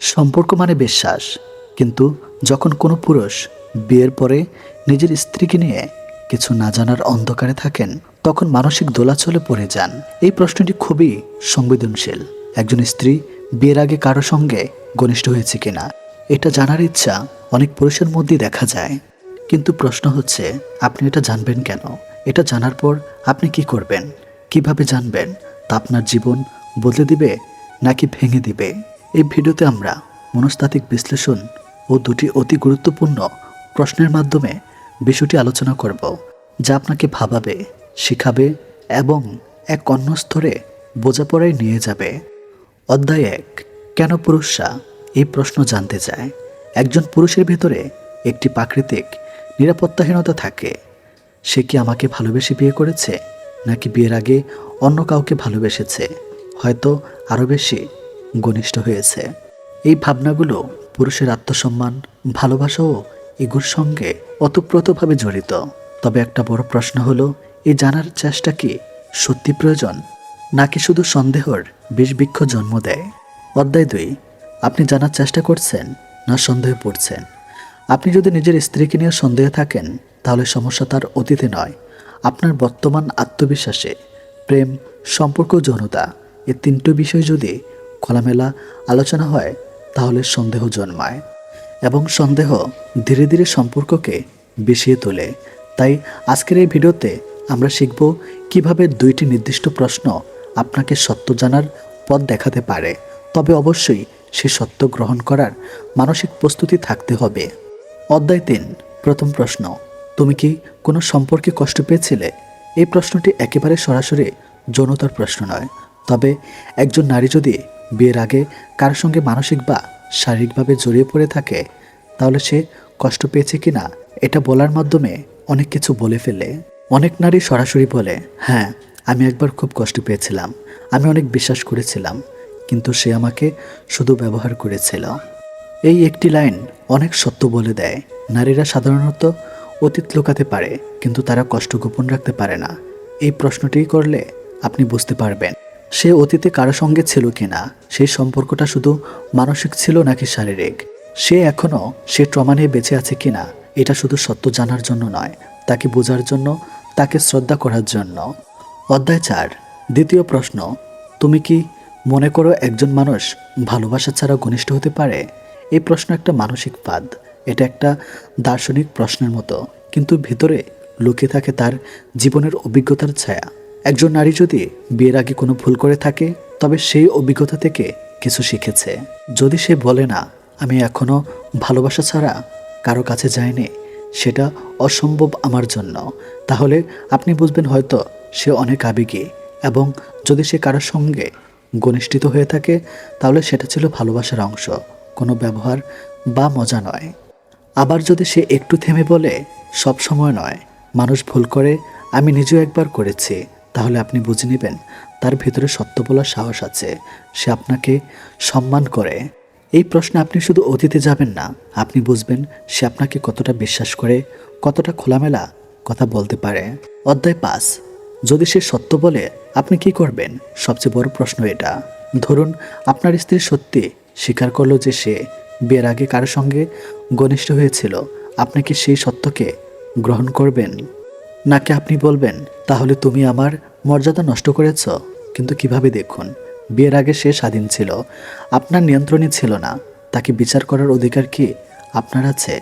সম্পর্ক মানে বিশ্বাস। কিন্তু যখন কোনো পুরুষ বিয়ের পরে নিজের স্ত্রীকে নিয়ে কিছু না জানার অন্ধকারে থাকেন, তখন মানসিক দোলাচলে পড়ে যান। এই প্রশ্নটি খুবই সংবেদনশীল। একজন স্ত্রী বিয়ের আগে কারও সঙ্গে ঘনিষ্ঠ হয়েছে কিনা, এটা জানার ইচ্ছা অনেক পুরুষের মধ্যেই দেখা যায়। কিন্তু প্রশ্ন হচ্ছে, আপনি এটা জানবেন কেন? এটা জানার পর আপনি কি করবেন? কীভাবে জানবেন? তা আপনার জীবন বদলে দিবে নাকি ভেঙে দিবে? এই ভিডিওতে আমরা মনস্তাত্ত্বিক বিশ্লেষণ ও দুটি অতি গুরুত্বপূর্ণ প্রশ্নের মাধ্যমে বিষয়টি আলোচনা করব, যা আপনাকে ভাবাবে, শিখাবে এবং এক অন্য স্তরে বোঝাপড়ায় নিয়ে যাবে। অধ্যায় এক, কেন পুরুষরা এই প্রশ্ন জানতে চায়। একজন পুরুষের ভেতরে একটি প্রাকৃতিক নিরাপত্তাহীনতা থাকে। সে কি আমাকে ভালোবেসে বিয়ে করেছে, নাকি বিয়ের আগে অন্য কাউকে ভালোবেসেছে? হয়তো আরও বেশি ঘনিষ্ঠ হয়েছে। এই ভাবনাগুলো পুরুষের আত্মসম্মান, ভালোবাসা ও ইগুর সঙ্গে ওতপ্রোতভাবে জড়িত। তবে একটা বড় প্রশ্ন হলো এই জানার চেষ্টা কি সত্যি প্রয়োজন, নাকি শুধু সন্দেহর বিষবৃক্ষ জন্ম দেয়? অধ্যায় দুই, আপনি জানার চেষ্টা করছেন না সন্দেহে পড়ছেন? আপনি যদি নিজের স্ত্রীকে নিয়ে সন্দেহে থাকেন, তাহলে সমস্যা তার অতীতে নয়। আপনার বর্তমান আত্মবিশ্বাসে প্রেম, সম্পর্ক যৌনতা এই তিনটি বিষয় যদি খোলামেলা আলোচনা হয়, তাহলে সন্দেহ জন্মায় এবং সন্দেহ ধীরে ধীরে সম্পর্ককে বিষিয়ে তোলে। তাই আজকের এই ভিডিওতে আমরা শিখব কীভাবে দুইটি নির্দিষ্ট প্রশ্ন আপনাকে সত্য জানার পথ দেখাতে পারে। তবে অবশ্যই সে সত্য গ্রহণ করার মানসিক প্রস্তুতি থাকতে হবে। অধ্যায় তিন, প্রথম প্রশ্ন, তুমি কি কোনো সম্পর্কে কষ্ট পেয়েছিলে? এই প্রশ্নটি একেবারে সরাসরি যৌনতার প্রশ্ন নয়। তবে একজন নারী যদি বিয়ের আগে কারোর সঙ্গে মানসিক বা শারীরিকভাবে জড়িয়ে পড়ে থাকে, তাহলে সে কষ্ট পেয়েছে কিনা এটা বলার মাধ্যমে অনেক কিছু বলে ফেলে। অনেক নারী সরাসরি বলে হ্যাঁ আমি একবার খুব কষ্ট পেয়েছিলাম। আমি অনেক বিশ্বাস করেছিলাম, কিন্তু সে আমাকে শুধু ব্যবহার করেছিল। এই একটি লাইন অনেক সত্য বলে দেয়। নারীরা সাধারণত অতীত লুকাতে পারে, কিন্তু তারা কষ্ট গোপন রাখতে পারে না। এই প্রশ্নটি করলে আপনি বুঝতে পারবেন। সে অতীতে কারও সঙ্গে ছিল কিনা? সেই সম্পর্কটা শুধু মানসিক ছিল নাকি শারীরিক? সে এখনও সে ট্রমা নিয়ে বেঁচে আছে কিনা? এটা শুধু সত্য জানার জন্য নয়, তাকে বোঝার জন্য, তাকে শ্রদ্ধা করার জন্য। অধ্যায় চার, দ্বিতীয় প্রশ্ন, তুমি কি মনে করো একজন মানুষ ভালোবাসা ছাড়া ঘনিষ্ঠ হতে পারে? এই প্রশ্ন একটা মানসিক পাদ এটা একটা দার্শনিক প্রশ্নের মতো, কিন্তু ভিতরে লুকিয়ে থাকে তার জীবনের অভিজ্ঞতার ছায়া। একজন নারী যদি বিয়ের আগে কোনো ভুল করে থাকে, তবে সেই অভিজ্ঞতা থেকে কিছু শিখেছে। যদি সে বলে না, আমি এখনও ভালোবাসা ছাড়া কারও কাছে যাইনি, সেটা অসম্ভব আমার জন্য, তাহলে আপনি বুঝবেন হয়তো সে অনেক আবেগী এবং যদি সে কারোর সঙ্গে ঘনিষ্ঠিত হয়ে থাকে, তাহলে সেটা ছিল ভালোবাসার অংশ, কোনো ব্যবহার বা মজা নয়। আবার যদি সে একটু থেমে বলে, সব সময় নয়, মানুষ ভুল করে, আমি নিজেও একবার করেছি তাহলে আপনি বুঝে নেবেন, তার ভিতরে সত্য বলার সাহস আছে। সে আপনাকে সম্মান করে। এই প্রশ্নে আপনি শুধু অতীতে যাবেন না, আপনি বুঝবেন সে আপনাকে কতটা বিশ্বাস করে, কতটা খোলামেলা কথা বলতে পারে। অধ্যায় পাঁচ, যদি সে সত্য বলে, আপনি কি করবেন? সবচেয়ে বড় প্রশ্ন এটা। ধরুন, আপনার স্ত্রী সত্যি স্বীকার করল যে সে বিয়ের আগে কারোর সঙ্গে ঘনিষ্ঠ হয়েছিল। আপনি কি সেই সত্যকে গ্রহণ করবেন? নাকি আপনি বলবেন, তাহলে তুমি আমার মর্যাদা নষ্ট করেছ? কিন্তু কীভাবে দেখুন? বিয়ের আগে সে স্বাধীন ছিল। আপনার নিয়ন্ত্রণে ছিল না। তাকে বিচার করার অধিকার কি আপনার আছে?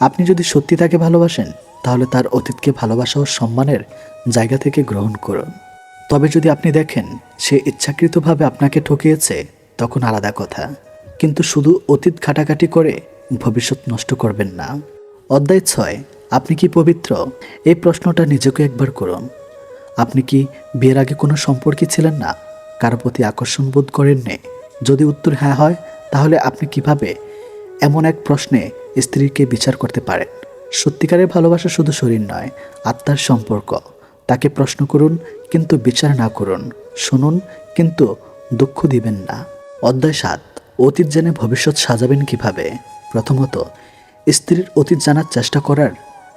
আপনি যদি সত্যি তাকে ভালোবাসেন, তাহলে তার অতীতকে ভালোবাসা ও সম্মানের জায়গা থেকে গ্রহণ করুন। তবে যদি আপনি দেখেন, সে ইচ্ছাকৃতভাবে আপনাকে ঠকিয়েছে, তখন আলাদা কথা। কিন্তু শুধু অতীত ঘাটাঘাটি করে ভবিষ্যৎ নষ্ট করবেন না। অধ্যায় ছয়, আপনি কি পবিত্র? এই প্রশ্নটা নিজেকে একবার করুন। আপনি কি বিয়ের আগে কোনো সম্পর্কে ছিলেন না? কারও প্রতি আকর্ষণ বোধ করেননি? যদি উত্তর হ্যাঁ হয়, তাহলে আপনি কীভাবে এমন এক প্রশ্নে স্ত্রীকে বিচার করতে পারেন? সত্যিকারের ভালোবাসা শুধু শরীর নয়, আত্মার সম্পর্ক। তাকে প্রশ্ন করুন, কিন্তু বিচার না করুন। শুনুন, কিন্তু দুঃখ দিবেন না। অধ্যায় সাত, অতীত জেনে ভবিষ্যৎ সাজাবেন কীভাবে? প্রথমত, স্ত্রীর অতীত জানার চেষ্টা করার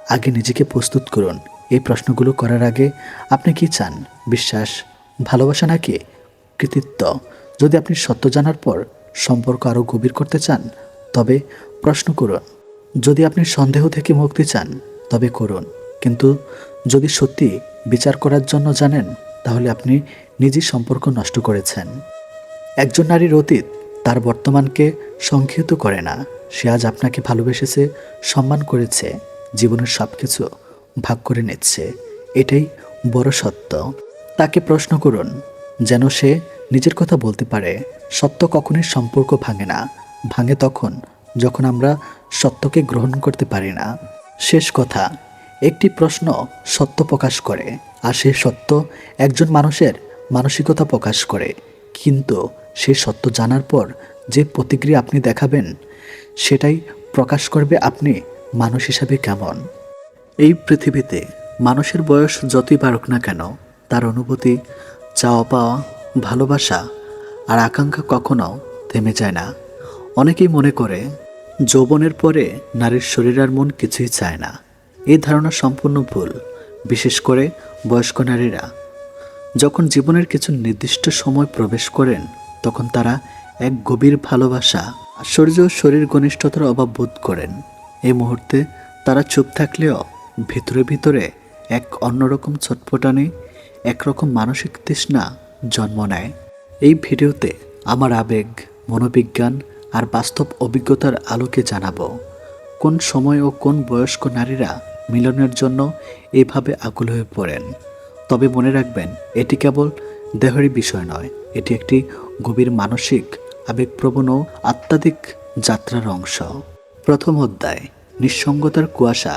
আগে নিজেকে প্রস্তুত করুন। এই প্রশ্নগুলো করার আগে আপনি কি চান? বিশ্বাস, ভালোবাসা নাকি কৃতিত্ব? যদি আপনি সত্য জানার পর সম্পর্ক আরও গভীর করতে চান, তবে প্রশ্ন করুন। যদি আপনি সন্দেহ থেকে মুক্তি চান, তবে করুন। কিন্তু যদি সত্যি বিচার করার জন্য জানেন, তাহলে আপনি নিজের সম্পর্ক নষ্ট করেছেন। একজন নারীর অতীত তার বর্তমানকে সংক্ষিপ্ত করে না। সে আজ আপনাকে ভালোবেসেছে, সম্মান করেছে, জীবনের সব কিছু ভাগ করে নিচ্ছে। এটাই বড় সত্য। তাকে প্রশ্ন করুন, যেন সে নিজের কথা বলতে পারে। সত্য কখনোই সম্পর্ক ভাঙে না। ভাঙে তখন যখন আমরা সত্যকে গ্রহণ করতে পারি না। শেষ কথা, একটি প্রশ্ন সত্য প্রকাশ করে আর সেই সত্য একজন মানুষের মানসিকতা প্রকাশ করে। কিন্তু সেই সত্য জানার পর যে প্রতিক্রিয়া আপনি দেখাবেন, সেটাই প্রকাশ করবে আপনি মানুষ হিসাবে কেমন? এই পৃথিবীতে মানুষের বয়স যতই বাড়ুক না কেন, তার অনুভূতি, চাওয়া পাওয়া, ভালোবাসা আর আকাঙ্ক্ষা কখনো থেমে যায় না। অনেকেই মনে করে, যৌবনের পরে নারীর শরীর আর মন কিছুই চায় না। এই ধারণা সম্পূর্ণ ভুল, বিশেষ করে বয়স্ক নারীরা। যখন জীবনের কিছু নির্দিষ্ট সময় প্রবেশ করেন, তখন তারা এক গভীর ভালোবাসা, আশ্চর্য শরীর ঘনিষ্ঠতার অভাব বোধ করেন। এই মুহূর্তে তারা চুপ থাকলেও ভিতরে ভিতরে এক অন্যরকম ছটফটানি, একরকম মানসিক তৃষ্ণা জন্ম নেয়। এই ভিডিওতে আমার আবেগ, মনোবিজ্ঞান আর বাস্তব অভিজ্ঞতার আলোকে জানাব, কোন সময় ও কোন বয়স্ক নারীরা মিলনের জন্য এভাবে আকুল হয়ে পড়েন। তবে মনে রাখবেন, এটি কেবল দেহেরই বিষয় নয়, এটি একটি গভীর মানসিক, আবেগপ্রবণ ও আত্মাধিক যাত্রার অংশ। প্রথম অধ্যায়, নিঃসঙ্গতার কুয়াশা।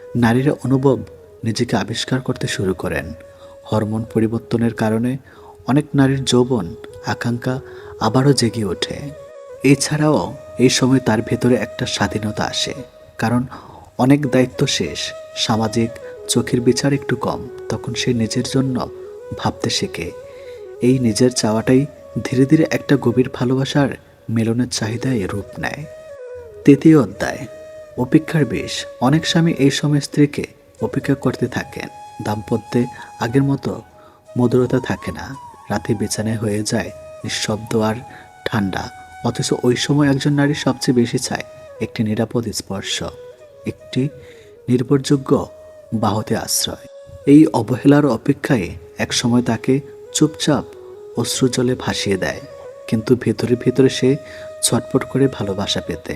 নারীরা অনুভব নিজেকে আবিষ্কার করতে শুরু করেন। হরমোন পরিবর্তনের কারণে অনেক নারীর যৌবন, আকাঙ্ক্ষা আবারও জেগে ওঠে। এছাড়াও এই সময় তার ভেতরে একটা স্বাধীনতা আসে, কারণ অনেক দায়িত্ব শেষ, সামাজিক চোখের বিচার একটু কম, তখন সে নিজের জন্য ভাবতে শেখে। এই নিজের চাওয়াটাই ধীরে ধীরে একটা গভীর ভালোবাসার মিলনের চাহিদায় রূপ নেয়। তৃতীয় অধ্যায়। অপেক্ষার বেশ, অনেক স্বামী এই সময় স্ত্রীকে অপেক্ষা করতে থাকেন। দাম্পত্যে আগের মতো মধুরতা থাকে না। রাতে বিছানায় হয়ে যায় নিঃশব্দ আর ঠান্ডা। অথচ ওই সময় একজন নারী সবচেয়ে বেশি চায় একটি নিরাপদ স্পর্শ, একটি নির্ভরযোগ্য বাহতে আশ্রয়। এই অবহেলার অপেক্ষায় একসময় তাকে চুপচাপ অশ্রুজলে ভাসিয়ে দেয়, কিন্তু ভেতরে ভেতরে সে ছটপট করে ভালোবাসা পেতে।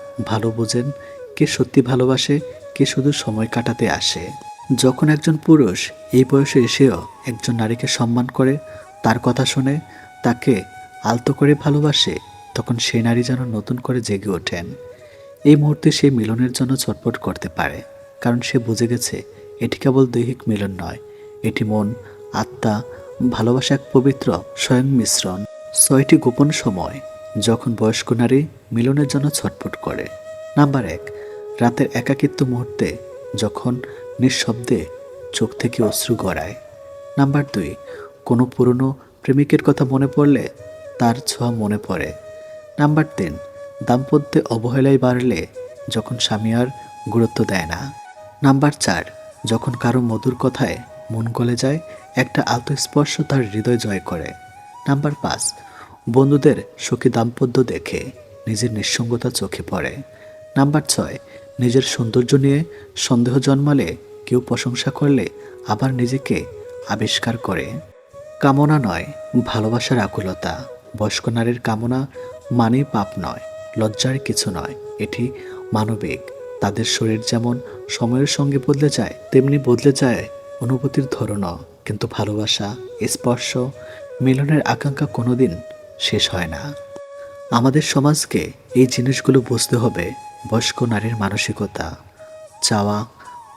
ভালো বোঝেন, কে সত্যি ভালোবাসে, কে শুধু সময় কাটাতে আসে। যখন একজন পুরুষ এই বয়সে এসেও একজন নারীকে সম্মান করে, তার কথা শুনে, তাকে আলতো করে ভালোবাসে, তখন সেই নারী যেন নতুন করে জেগে ওঠেন। এই মুহূর্তে সে মিলনের জন্য ছটপট করতে পারে, কারণ সে বুঝে গেছে, এটি কেবল দৈহিক মিলন নয়, এটি মন, আত্মা, ভালোবাসা এক পবিত্র, স্বয়ং মিশ্রণ। ছয়টি গোপন সময়। যখন বয়স্ক নারী মিলনের জন্য ছটফট করে। নাম্বার এক, রাতের একাকিত্ব মুহূর্তে যখন নিঃশব্দে চোখ থেকে অশ্রু গড়ায়। নাম্বার দুই, কোনো পুরনো প্রেমিকের কথা মনে পড়লে তার ছোঁয়া মনে পড়ে। নাম্বার তিন, দাম্পত্যে অবহেলায় বাড়লে যখন স্বামী আর গুরুত্ব দেয় না। নাম্বার চার, যখন কারও মধুর কথায় মন গলে যায়, একটা আত্মস্পর্শ তার হৃদয় জয় করে। নাম্বার পাঁচ বন্ধুদের সুখী দাম্পত্য দেখে নিজের নিঃসঙ্গতা চোখে পড়ে। নাম্বার ছয়, নিজের সৌন্দর্য নিয়ে সন্দেহ জন্মালে কেউ প্রশংসা করলে আবার নিজেকে আবিষ্কার করে। কামনা নয়, ভালোবাসার আকুলতা। বয়স্ক নারীর কামনা মানেই পাপ নয়, লজ্জার কিছু নয়। এটি মানবিক। তাদের শরীর যেমন সময়ের সঙ্গে বদলে যায়, তেমনি বদলে যায় অনুভূতির ধরনও। কিন্তু ভালোবাসা, স্পর্শ, মিলনের আকাঙ্ক্ষা কোনোদিন শেষ হয় না। আমাদের সমাজকে এই জিনিসগুলো বুঝতে হবে, বয়স্ক নারীর মানসিকতা, চাওয়া,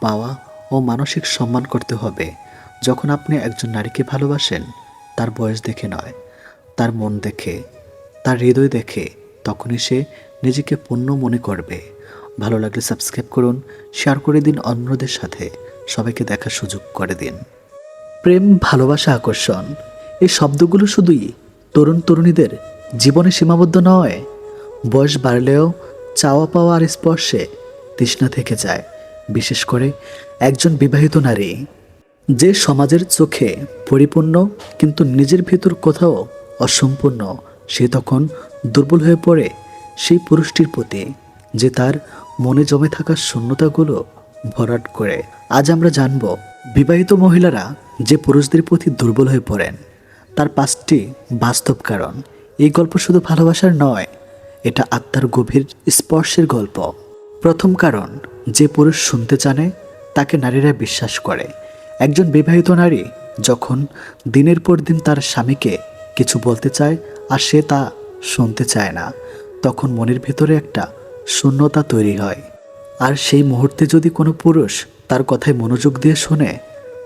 পাওয়া ও মানসিক সম্মান করতে হবে। যখন আপনি একজন নারীকে ভালোবাসেন, তার বয়স দেখে নয়, তার মন দেখে, তার হৃদয় দেখে, তখনই সে নিজেকে পূর্ণ মনে করবে। ভালো লাগলে সাবস্ক্রাইব করুন, শেয়ার করে দিন অন্যদের সাথে। সবাইকে দেখার সুযোগ করে দিন। প্রেম, ভালোবাসা, আকর্ষণ, এই শব্দগুলো শুধুই তরুণ তরুণীদের জীবনে সীমাবদ্ধ নয়। বয়স বাড়লেও চাওয়া পাওয়া আর স্পর্শে তৃষ্ণা থেকে যায়, বিশেষ করে একজন বিবাহিত নারী। যে সমাজের চোখে পরিপূর্ণ কিন্তু নিজের ভেতর কোথাও অসম্পূর্ণ, সে তখন দুর্বল হয়ে পড়ে সেই পুরুষটির প্রতি, যে তার মনে জমে থাকা শূন্যতাগুলো ভরাট করে। আজ আমরা জানব, বিবাহিত মহিলারা যে পুরুষদের প্রতি দুর্বল হয়ে পড়েন। তার পাঁচটি বাস্তব কারণ। এই গল্প শুধু ভালোবাসার নয়, এটা আত্মার গভীর স্পর্শের গল্প। প্রথম কারণ, যে পুরুষ শুনতে জানে, তাকে নারীরা বিশ্বাস করে। একজন বিবাহিত নারী যখন দিনের পর দিন তার স্বামীকে কিছু বলতে চায় আর সে তা শুনতে চায় না, তখন মনের ভেতরে একটা শূন্যতা তৈরি হয়। আর সেই মুহূর্তে যদি কোনো পুরুষ তার কথায় মনোযোগ দিয়ে শোনে,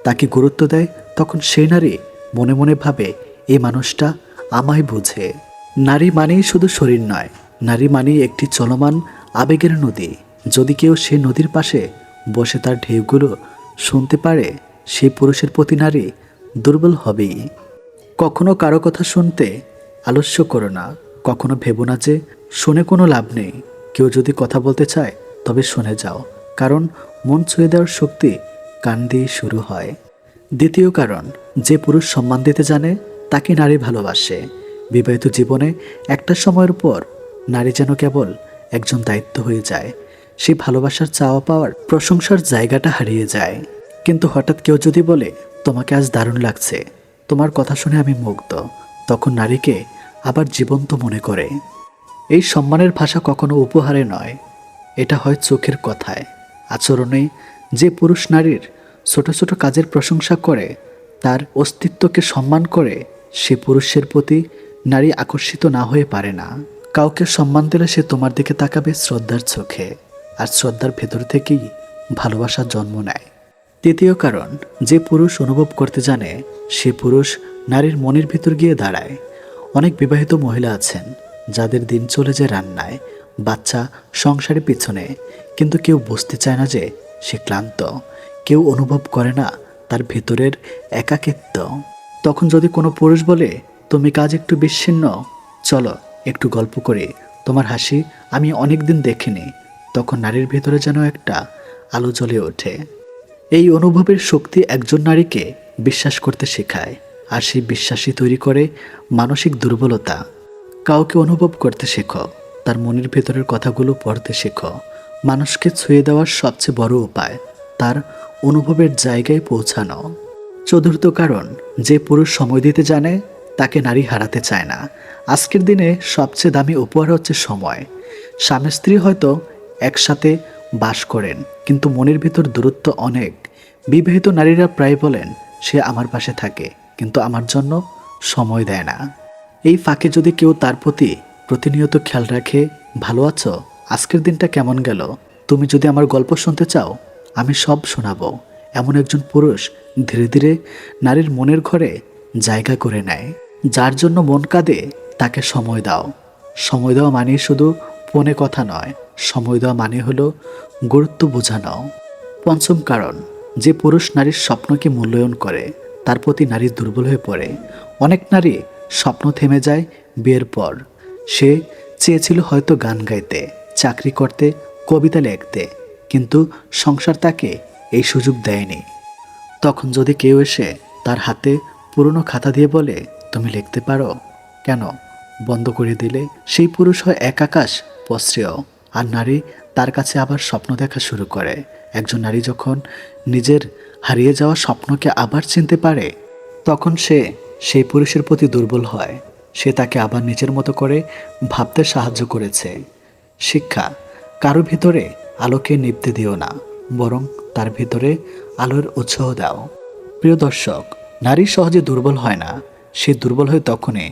তাকে গুরুত্ব দেয়, তখন সেই নারী মনে মনে ভাবে, এ মানুষটা আমায় বুঝে। নারী মানেই শুধু শরীর নয়, নারী মানেই একটি চলমান, আবেগের নদী। যদি কেউ সে নদীর পাশে বসে তার ঢেউগুলো শুনতে পারে, সে পুরুষের প্রতি নারী দুর্বল হবেই। কখনো কারও কথা শুনতে আলস্য করো না, কখনো ভেবো না যে শুনে কোনো লাভ নেই। কেউ যদি কথা বলতে চায়, তবে শুনে যাও, কারণ মন ছুঁয়ে দেওয়ার শক্তি কান দিয়ে শুরু হয়। দ্বিতীয় কারণ যে পুরুষ সম্মান দিতে জানে, তাকে নারী ভালোবাসে। বিবাহিত জীবনে একটা সময়ের পর নারী যেন কেবল একজন দায়িত্ব হয়ে যায় সেই ভালোবাসার চাওয়া পাওয়ার প্রশংসার জায়গাটা হারিয়ে যায়। কিন্তু হঠাৎ কেউ যদি বলে, তোমাকে আজ দারুণ লাগছে, তোমার কথা শুনে আমি মুগ্ধ, তখন নারীকে আবার জীবন্ত মনে করে। এই সম্মানের ভাষা কখনো উপহারে নয়, এটা হয় চোখের কথায়। আচরণে যে পুরুষ নারীর ছোট ছোট কাজের প্রশংসা করে তার অস্তিত্বকে সম্মান করে সে পুরুষের প্রতি নারী আকর্ষিত না হয়ে পারে না। কাউকে সম্মান দিলে সে তোমার দিকে তাকাবে শ্রদ্ধার চোখে, আর শ্রদ্ধার ভেতর থেকেই ভালোবাসার জন্ম নেয়। তৃতীয় কারণ, যে পুরুষ অনুভব করতে জানে, সে পুরুষ নারীর মনের ভিতর গিয়ে দাঁড়ায়। অনেক বিবাহিত মহিলা আছেন, যাদের দিন চলে যায় রান্নায়, বাচ্চা সংসারের পিছনে, কিন্তু কেউ বুঝতে চায় না যে সে ক্লান্ত, কেউ অনুভব করে না তার ভেতরের একাকিত্ব। তখন যদি কোনো পুরুষ বলে, তুমি কাজ একটু বিচ্ছিন্ন, চলো একটু গল্প করে, তোমার হাসি আমি অনেক দিন দেখিনি, তখন নারীর ভেতরে যেন একটা আলো জ্বলে ওঠে। এই অনুভবের শক্তি একজন নারীকে বিশ্বাস করতে শেখায়, আর সেই বিশ্বাসই তৈরি করে মানসিক দুর্বলতা। কাউকে অনুভব করতে শেখো, তার মনের ভেতরের কথাগুলো পড়তে শেখো, মানুষকে ছুঁয়ে দেওয়ার সবচেয়ে বড় উপায়। তার অনুভবের জায়গায় পৌঁছানো। চতুর্থ কারণ, যে পুরুষ সময় দিতে জানে, তাকে নারী হারাতে চায় না। আজকের দিনে সবচেয়ে দামি উপহার হচ্ছে সময়। স্বামী স্ত্রী হয়তো একসাথে বাস করেন, কিন্তু মনের ভিতর দূরত্ব অনেক। বিবাহিত নারীরা প্রায় বলেন, সে আমার পাশে থাকে, কিন্তু আমার জন্য সময় দেয় না। এই ফাঁকে যদি কেউ তার প্রতি প্রতিনিয়ত খেয়াল রাখে, ভালো আছো? আজকের দিনটা কেমন গেল? তুমি যদি আমার গল্প শুনতে চাও আমি সব শোনাবো। এমন একজন পুরুষ ধীরে ধীরে নারীর মনের ঘরে জায়গা করে নেয়, যার জন্য মন কাঁদে, তাকে সময় দাও। সময় দেওয়া মানে শুধু ফোনে কথা নয়, সময় দেওয়া মানে হলো গুরুত্ব বোঝানো। পঞ্চম কারণ, যে পুরুষ নারীর স্বপ্নকে মূল্যায়ন করে, তার প্রতি নারী দুর্বল হয়ে পড়ে। অনেক নারী স্বপ্ন থেমে যায় বিয়ের পর। সে চেয়েছিল হয়তো গান গাইতে, চাকরি করতে, কবিতা লিখতে কিন্তু সংসার তাকে এই সুযোগ দেয়নি। তখন যদি কেউ এসে তার হাতে পুরনো খাতা দিয়ে বলে, তুমি লিখতে পারো? কেন? বন্ধ করে দিলে সেই পুরুষ হয় এক আকাশ পশ্রেয়। আর নারী তার কাছে আবার স্বপ্ন দেখা শুরু করে। একজন নারী যখন নিজের হারিয়ে যাওয়া স্বপ্নকে আবার চিনতে পারে, তখন সে সেই পুরুষের প্রতি দুর্বল হয়। সে তাকে আবার নিজের মতো করে ভাবতে সাহায্য করেছে। শিক্ষা, কারও ভিতরে আলোকে নিভতে দিও না, বরং তার ভিতরে আলোর উৎসাহ দাও। প্রিয় দর্শক, নারী সহজে দুর্বল হয় না, সে দুর্বল হয় তখনই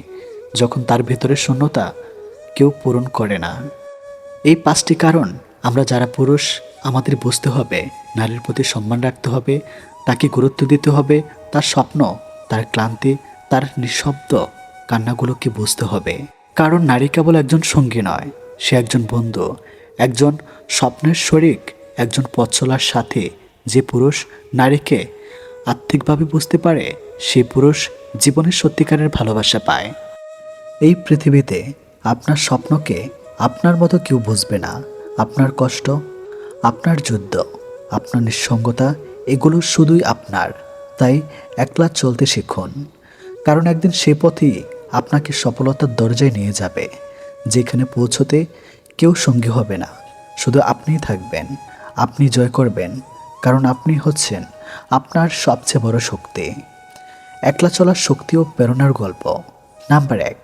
যখন তার ভিতরে শূন্যতা কেউ পূরণ করে না। এই পাঁচটি কারণ আমরা যারা পুরুষ, আমাদের বুঝতে হবে, নারীর প্রতি সম্মান রাখতে হবে, তাকে গুরুত্ব দিতে হবে, তার স্বপ্ন, তার ক্লান্তি, তার নিঃশব্দ কান্নাগুলোকে বুঝতে হবে। কারণ নারী কেবল একজন সঙ্গী নয়, সে একজন বন্ধু একজন স্বপ্নের শরিক, একজন পথ চলার সাথে, যে পুরুষ নারীকে আর্থিকভাবে বুঝতে পারে, সে পুরুষ জীবনের সত্যিকারের ভালোবাসা পায়। এই পৃথিবীতে আপনার স্বপ্নকে আপনার মতো কেউ বুঝবে না। আপনার কষ্ট, আপনার যুদ্ধ, আপনার নিঃসঙ্গতা, এগুলো শুধুই আপনার। তাই একলা চলতে শিখুন। কারণ একদিন সে পথেই আপনাকে সফলতার দরজায় নিয়ে যাবে। যেখানে পৌঁছতে কেউ সঙ্গী হবে না। শুধু আপনিই থাকবেন, আপনি জয় করবেন, কারণ আপনি হচ্ছেন আপনার সবচেয়ে বড় শক্তি। একলা চলার শক্তি ও প্রেরণার গল্প। নাম্বার এক,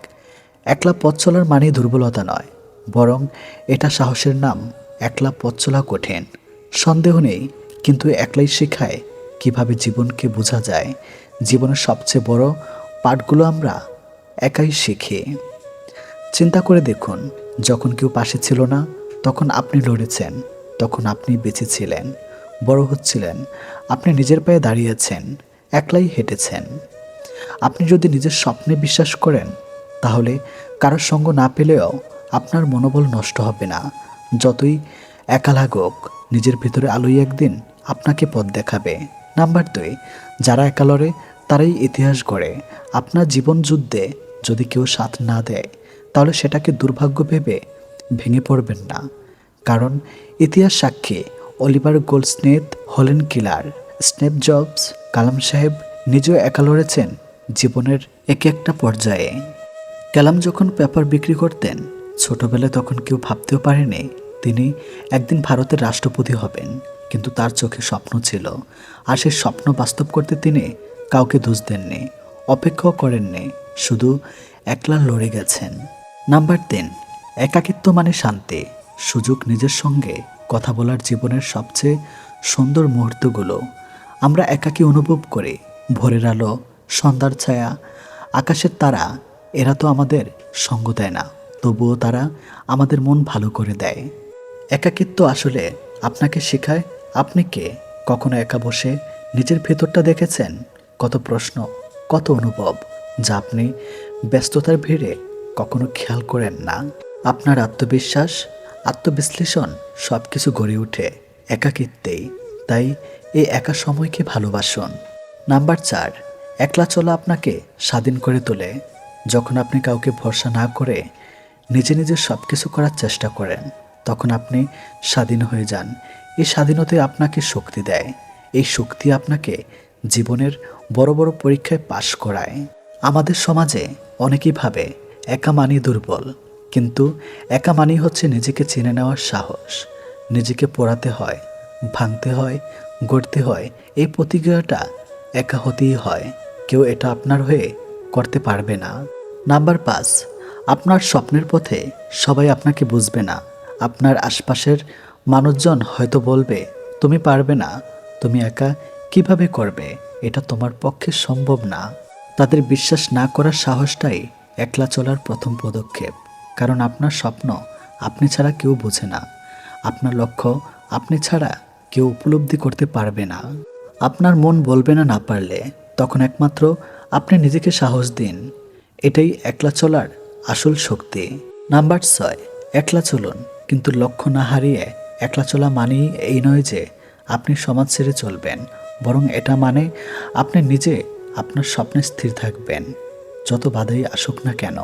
একলা পথ চলার মানে দুর্বলতা নয়, বরং এটা সাহসের নাম। একলা পথ চলা কঠিন, সন্দেহ নেই, কিন্তু একলাই শেখায় কীভাবে জীবনকে বোঝা যায়। জীবনের সবচেয়ে বড় পাঠগুলো আমরা একাই শিখি। চিন্তা করে দেখুন যখন কেউ পাশে ছিল না, তখন আপনি লড়েছেন, তখন আপনি বেঁচে ছিলেন, বড় হচ্ছিলেন, আপনি নিজের পায়ে দাঁড়িয়েছেন, একলাই হেঁটেছেন। আপনি যদি নিজের স্বপ্নে বিশ্বাস করেন, তাহলে কারোর সঙ্গ না পেলেও আপনার মনোবল নষ্ট হবে না। যতই একা লাগুক, নিজের ভিতরে আলোই একদিন আপনাকে পথ দেখাবে। নাম্বার দুই, যারা একা লড়ে, তারাই ইতিহাস গড়ে। আপনার জীবন যুদ্ধে যদি কেউ সাথ না দেয় তাহলে সেটাকে দুর্ভাগ্য ভেবে ভেঙে পড়বেন না। কারণ ইতিহাস সাক্ষী অলিভার গোল্ডস্নেথ হলেন কিলার। স্নেপ জবস, কালাম সাহেব নিজেও একা লড়েছেন জীবনের এক একটা পর্যায়ে। কালাম যখন পেপার বিক্রি করতেন, ছোটবেলায় তখন কেউ ভাবতেও পারেনি তিনি একদিন ভারতের রাষ্ট্রপতি হবেন। কিন্তু তার চোখে স্বপ্ন ছিল। আর সেই স্বপ্ন বাস্তব করতে তিনি কাউকে দোষ দেননি, অপেক্ষাও করেননি, শুধু একলা লড়ে গেছেন। নাম্বার তিন, একাকিত্ব মানে শান্তি, সুযোগ নিজের সঙ্গে, কথা বলার জীবনের সবচেয়ে সুন্দর মুহূর্তগুলো। আমরা একাকী অনুভব করি, ভোরের আলো, সন্ধ্যার ছায়া, আকাশের তারা, এরা তো আমাদের সঙ্গ দেয় না, তবুও তারা আমাদের মন ভালো করে দেয়। একাকিত্ব আসলে আপনাকে শেখায়, আপনি কে, কখনো একা বসে নিজের ভেতরটা দেখেছেন? কত প্রশ্ন, কত অনুভব, যা আপনি ব্যস্ততার ভিড়ে কখনো খেয়াল করেন না? আপনার আত্মবিশ্বাস, আত্মবিশ্লেষণ সব কিছু গড়ে ওঠে একাকিত্বেই। তাই এই একা সময়কে ভালোবাসুন। নাম্বার চার, একলা চলা আপনাকে স্বাধীন করে তোলে। যখন আপনি কাউকে ভরসা না করে নিজে নিজে সব কিছু করার চেষ্টা করেন, তখন আপনি স্বাধীন হয়ে যান। এই স্বাধীনতাই আপনাকে শক্তি দেয়। এই শক্তি আপনাকে জীবনের বড় বড় পরীক্ষায় পাশ করায়। আমাদের সমাজে অনেকেই ভাবে একা মানি দুর্বল, কিন্তু একা মানি হচ্ছে নিজেকে চিনে নেওয়ার সাহস। নিজেকে পড়াতে হয়, ভাঙতে হয়, গড়তে হয়। এই প্রতিক্রিয়াটা একা হতেই হয়। কেউ এটা আপনার হয়ে করতে পারবে না। নাম্বার পাঁচ, আপনার স্বপ্নের পথে সবাই আপনাকে বুঝবে না। আপনার আশপাশের মানুষজন হয়তো বলবে, তুমি পারবে না, তুমি একা কীভাবে করবে? এটা তোমার পক্ষে সম্ভব না। তাদের বিশ্বাস না করার সাহসটাই একলা চলার প্রথম পদক্ষেপ। কারণ আপনার স্বপ্ন আপনি ছাড়া কেউ বোঝে না। আপনার লক্ষ্য আপনি ছাড়া কেউ উপলব্ধি করতে পারবে না। আপনার মন বলবে না না পারলে, তখন একমাত্র আপনি নিজেকে সাহস দিন। এটাই একলা চলার আসল শক্তি। নাম্বার ছয়, একলা চলুন। কিন্তু লক্ষ্য না হারিয়ে একলা চলা মানেই এই নয় যে আপনি সমাজ ছেড়ে চলবেন। বরং এটা মানে আপনি নিজে আপনার স্বপ্নে স্থির থাকবেন। যত বাধাই আসুক না কেন।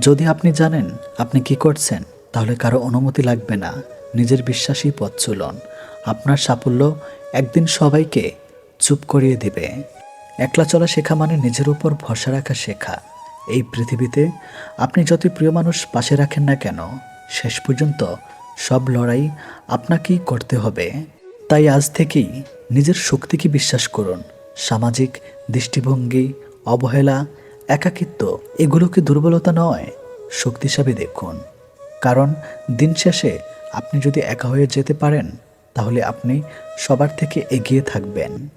যদি আপনি জানেন আপনি কি করছেন, তাহলে কারও অনুমতি লাগবে না। নিজের বিশ্বাসী পথ চলুন। আপনার সাফল্য একদিন সবাইকে চুপ করিয়ে দেবে। একলা চলা শেখা মানে নিজের উপর ভরসা রাখা শেখা। এই পৃথিবীতে আপনি যতই প্রিয় মানুষ পাশে রাখেন না কেন, শেষ পর্যন্ত সব লড়াই আপনাকেই করতে হবে। তাই আজ থেকেই নিজের শক্তিকে বিশ্বাস করুন। সামাজিক দৃষ্টিভঙ্গি, অবহেলা একাকিত্ব, এগুলো কি দুর্বলতা নয়? শক্তি হিসাবে দেখুন। কারণ দিন শেষে আপনি যদি একা হয়ে যেতে পারেন, তাহলে আপনি সবার থেকে এগিয়ে থাকবেন।